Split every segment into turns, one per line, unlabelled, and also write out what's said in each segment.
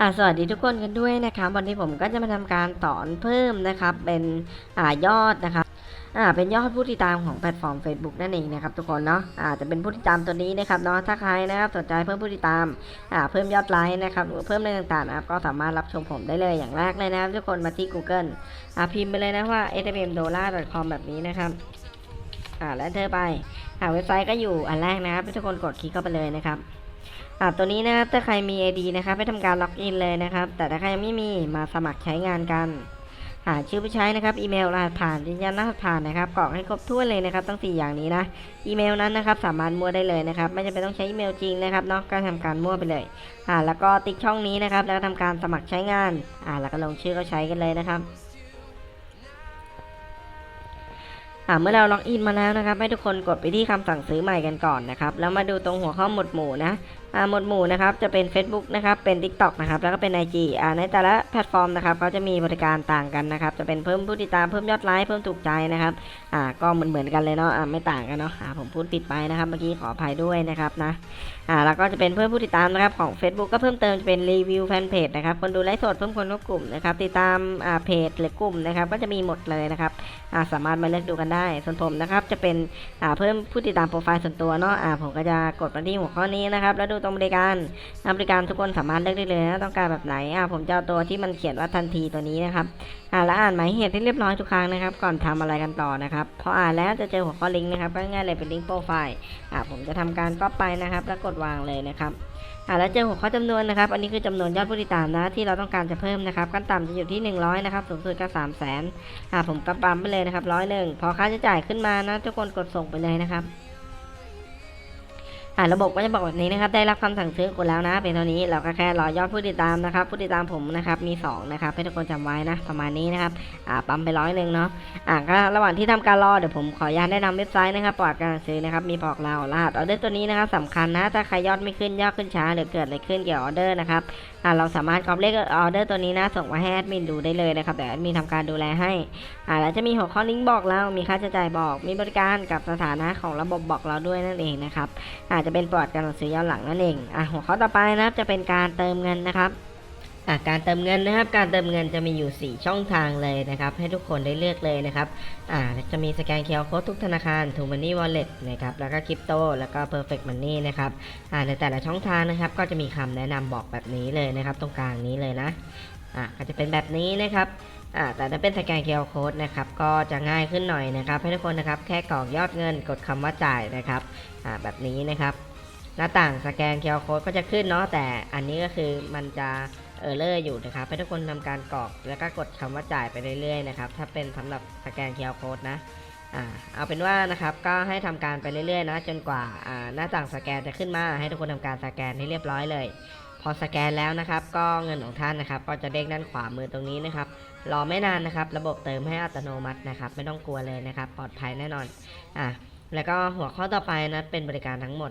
อ่าสวัสดีทุกคนกันด้วยนะครับวันนี้ผมก็จะมาทำการสอนเพิ่มนะครับเป็นอ่ายอดนะครับอ่าเป็นยอดผู้ติดตามของแพลตฟอร์ม Facebook นั่นเองนะครับทุกคนเนาะอ่าจะเป็นผู้ติดตามตัวนี้นะครับเนาะถ้าใครนะครับสนใจเพิ่มผู้ติดตามอ่าเพิ่มยอดไลค์นะครับหรือเพิ่มอะไรต่างๆนะครับก็สามารถรับชมผมได้เลยอย่างแรกเลยนะครับทุกคนมาที่ Google อ่าพิมพ์ไปเลยนะว่า s m m d o l a r c o m แบบนี้นะครับอ่าแล้วเธอไปอ่าเว็บไซต์ก็อยู่อันแรกนะครับทุกคนกดคลิกเข้าไปเลยนะครับ อ่าตัวนี้นะครับถ้าใครมี ID นะครับให้ทำการล็อกอินเลยนะครับ แต่ถ้าใครยังไม่มีมาสมัครใช้งานกันหาชื่อผู้ใช้นะครับ อีเมลรหัสผ่านยืนยันรหัสผ่านนะครับกรอกให้ครบถ้วนเลยนะครับทั้ง4อย่างนี้นะ อีเมลนั้นนะครับสามารถมั่วได้เลยนะครับ ไม่จำเป็นต้องใช้อีเมลจริงนะครับเนาะก็ทำการมั่วไปเลย อ่า แล้วก็ติ๊กช่องนี้นะครับ แล้วก็ทำการสมัครใช้งาน อ่า แล้วก็ลงชื่อก็ใช้กันเลยนะครับ อ่า เมื่อเราล็อกอินมาแล้วนะครับ ให้ทุกคนกดไปที่คำสั่งซื้อใหม่กันก่อนนะครับ แล้วมาดูตรงหัวข้อหมวดหมู่นะ หมวดหมู่นะครับจะเป็น Facebook นะครับเป็น TikTok นะครับแล้วก็เป็น IG อ่าในแต่ละแพลตฟอร์มนะครับเขาจะมีบริการต่างกันนะครับจะเป็นเพิ่มผู้ติดตามเพิ่มยอดไลค์เพิ่มถูกใจนะครับอ่าก็เหมือนเหมือนกันเลยเนาะอ่าไม่ต่างกันเนาะอ่าผมพูดผิดไปนะครับเมื่อกี้ขออภัยด้วยนะครับนะอ่าแล้วก็จะเป็นเพิ่มผู้ติดตามนะครับของ Facebook ก็เพิ่มเติมจะเป็นรีวิวแฟนเพจนะครับคนดูไลฟ์สดเพิ่มคนเข้ากลุ่มนะครับติดตามอ่าเพจหรือกลุ่มนะครับก็จะมีหมดเลยนะครับอ่าสามารถมาเลือกดูกันได้ส่วนผมนะครับจะเป็นอ่าเพิ่มผู้ติดตามโปรไฟล์ส่วนตัวเนาะอ่าผมก็จะกดมาที่หัวข้อนี้นะครับแล้วดูตรงบริการอ่าบริการทุกคนสามารถเลือกได้เลยนะต้องการแบบไหนอ่าผมจะเอาตัวที่มันเขียนว่าทันทีตัวนี้นะครับอ่าแล้วอ่านหมายเหตุที่เรียบร้อยทุกครั้งนะครับ ก่อนทำอะไรกันต่อนะครับพออ่านแล้วจะเจอหัวข้อลิงก์นะครับก็ง่ายๆเลยเป็นลิงก์โปรไฟล์อ่าผมจะทำการก๊อปไปนะครับ แล้วกดวางเลยนะครับอ่าแล้วเจอหัวข้อจำนวนนะครับ อันนี้คือจำนวนยอดผู้ติดตามนะที่เราต้องการจะเพิ่มนะครับขั้นต่ำจะอยู่ที่ 100นะครับสูงสุดก็3 0 0 0 0นอ่าผมกระปั๊มไปเลยนะครับร้อยหนึ่งพอค่าใช้จ่ายขึ้นมานะทุกคนกดส่งไปเลยนะครับ อ่าระบบก็จะบอกแบบนี้นะครับ ได้รับคำสั่งซื้อกดแล้วนะ เป็นเท่านี้เราก็แค่รอยอดผู้ติดตามนะครับ ผู้ติดตามผมนะครับ มีสองนะครับให้ทุกคนจำไว้นะ ประมาณนี้นะครับ อ่า ปั๊มไปร้อยหนึ่งเนาะ อ่าก็ระหว่างที่ทำการรอเดี๋ยวผมขออนุญาตแนะนำเว็บไซต์นะครับประวัติการซื้อนะครับ มีบอกเรารหัสออเดอร์ตัวนี้นะครับสำคัญนะ ถ้าใครยอดไม่ขึ้นยอดขึ้นช้าหรือเกิดอะไรขึ้นเกี่ยวกับออเดอร์นะครับอ่าเราสามารถกรอบเลขออเดอร์ตัวนี้นะ ส่งมาให้แอดมินดูได้เลยนะครับแต่แอดมินทำการดูแลให้อ่าแล้วจะมีหัวข้อลิงก์บอกเรา มีค่าใช้จ่ายบอก มีบริการกับสถานะของระบบบอกเราด้วยนั่นเองนะครับอาจจะเป็นประวัติการซื้อย้อนหลังนั่นเองอะหัวข้อต่อไปนะครับจะเป็นการเติมเงินนะครับอะการเติมเงินนะครับ การเติมเงินจะมีอยู่ 4 ช่องทางเลยนะครับ ให้ทุกคนได้เลือกเลยนะครับอ่าจะมีสแกนเคอร์โค้ดทุกธนาคารทูมันนี่วอลเล็ตนะครับแล้วก็คริปโตแล้วก็ Perfect Money นนี่นะครับอ่าในแต่ละช่องทางนะครับ ก็จะมีคำแนะนำบอกแบบนี้เลยนะครับ ตรงกลางนี้เลยนะอ่าก็จะเป็นแบบนี้นะครับ อ่าแต่ถ้าเป็นสแกนเคอร์โค้ดนะครับก็จะง่ายขึ้นหน่อยนะครับ ให้ทุกคนนะครับแค่กรอกยอดเงินกดคำว่าจ่ายนะครับอ่าแบบนี้นะครับหน้าต่างสแกนเคอร์โค้ดก็จะขึ้นเนาะแต่อันนี้ก็คือมันจะเออร์เลอร์อยู่นะครับให้ทุกคนทำการกรอกแล้วก็กดคำว่าจ่ายไปเรื่อยๆนะครับถ้าเป็นสำหรับสแกนเคอร์โค้ดนะอ่าเอาเป็นว่านะครับก็ให้ทำการไปเรื่อยๆนะจนกว่าอ่าหน้าต่างสแกนจะขึ้นมาให้ทุกคนทำการสแกนให้เรียบร้อยเลย พอสแกนแล้วนะครับ ก็เงินของท่านนะครับ ก็จะเด้งด้านขวามือตรงนี้นะครับ รอไม่นานนะครับ ระบบเติมให้อัตโนมัตินะครับ ไม่ต้องกลัวเลยนะครับ ปลอดภัยแน่นอนอะแล้วก็หัวข้อต่อไปนะเป็นบริการทั้งหมด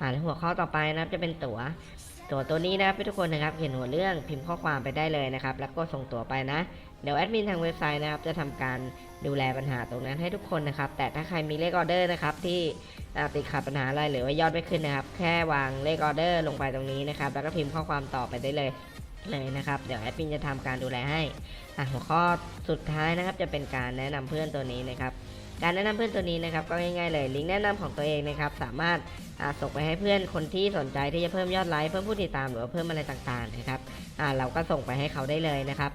อ่าแล้วหัวข้อต่อไปนะครับจะเป็นตั๋ว ตัวตัวนี้นะครับทุกคนนะครับเขียนหัวเรื่องพิมพ์ข้อความไปได้เลยนะครับ แล้วก็ส่งตั๋วไปนะ เดี๋ยวแอดมินทางเว็บไซต์นะครับจะทำการดูแลปัญหาตรงนั้นให้ทุกคนนะครับ แต่ถ้าใครมีเลขออเดอร์นะครับที่ติดขัดปัญหาอะไรหรือว่ายอดไม่ขึ้นนะครับ แค่วางเลขออเดอร์ลงไปตรงนี้นะครับ แล้วก็พิมพ์ข้อความต่อไปได้เลยเลยนะครับ เดี๋ยวแอดมินจะทำการดูแลให้หัวข้อสุดท้ายนะครับจะเป็นการแนะนำเพื่อนตัวนี้นะครับ การแนะนำเพื่อนตัวนี้นะครับก็ง่ายๆเลยลิงก์แนะนำของตัวเองนะครับสามารถส่งไปให้เพื่อนคนที่สนใจที่จะเพิ่มยอดไลค์เพิ่มผู้ติดตามหรือว่าเพิ่มอะไรต่างๆนะครับเราก็ส่งไปให้เขาได้เลยนะครับ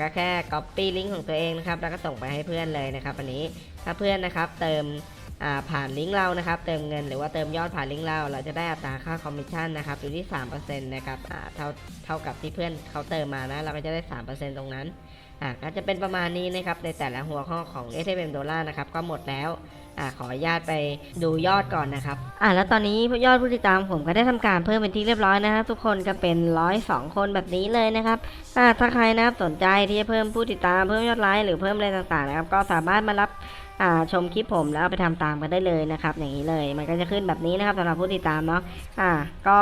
ก็แค่ copy ลิงก์ของตัวเองนะครับแล้วก็ส่งไปให้เพื่อนเลยนะครับอันนี้ถ้าเพื่อนนะครับเติมผ่านลิงก์เรานะครับเติมเงินหรือว่าเติมยอดผ่านลิงก์เรา เราจะได้อัตราค่าคอมมิชชั่นนะครับอยู่ที่3%นะครับเท่าเท่ากับที่เพื่อนเขาเติมมานะเราก็จะได้ 3%ตรงนั้น อ่าก็จะเป็นประมาณนี้นะครับในแต่ละหัวข้อของ s m ดอลลาร์นะครับก็หมดแล้วอ่าขออนุญาตไปดูยอดก่อนนะครับอ่าแล้วตอนนี้ยอดผู้ติดตามผมก็ได้ทำการเพิ่มเป็นที่เรียบร้อยนะครับ ทุกคนก็เป็น102คนแบบนี้เลยนะครับอ่าถ้าใครนะครับสนใจที่จะเพิ่มผู้ติดตามเพิ่มยอดไลค์หรือเพิ่มอะไรต่างๆนะครับก็สามารถมารับอ่าชมคลิปผมแล้วไปทำตามกันได้เลยนะครับ อย่างนี้เลยมันก็จะขึ้นแบบนี้นะครับสำหรับผู้ติดตามเนาะอ่า ก็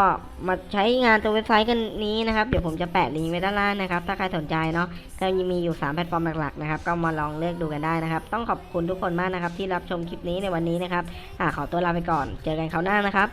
มาใช้งานตัวเว็บไซต์กันนี้นะครับ เดี๋ยวผมจะแปะลิงก์ไว้ด้านล่างนะครับ ถ้าใครสนใจเนาะก็ยังมีอยู่ 3 แพลตฟอร์มหลักๆนะครับก็มาลองเลือกดูกันได้นะครับ ต้องขอบคุณทุกคนมากนะครับที่รับชมคลิปนี้ในวันนี้นะครับอขอตัวลาไปก่อน เจอกันคราวหน้านะครับ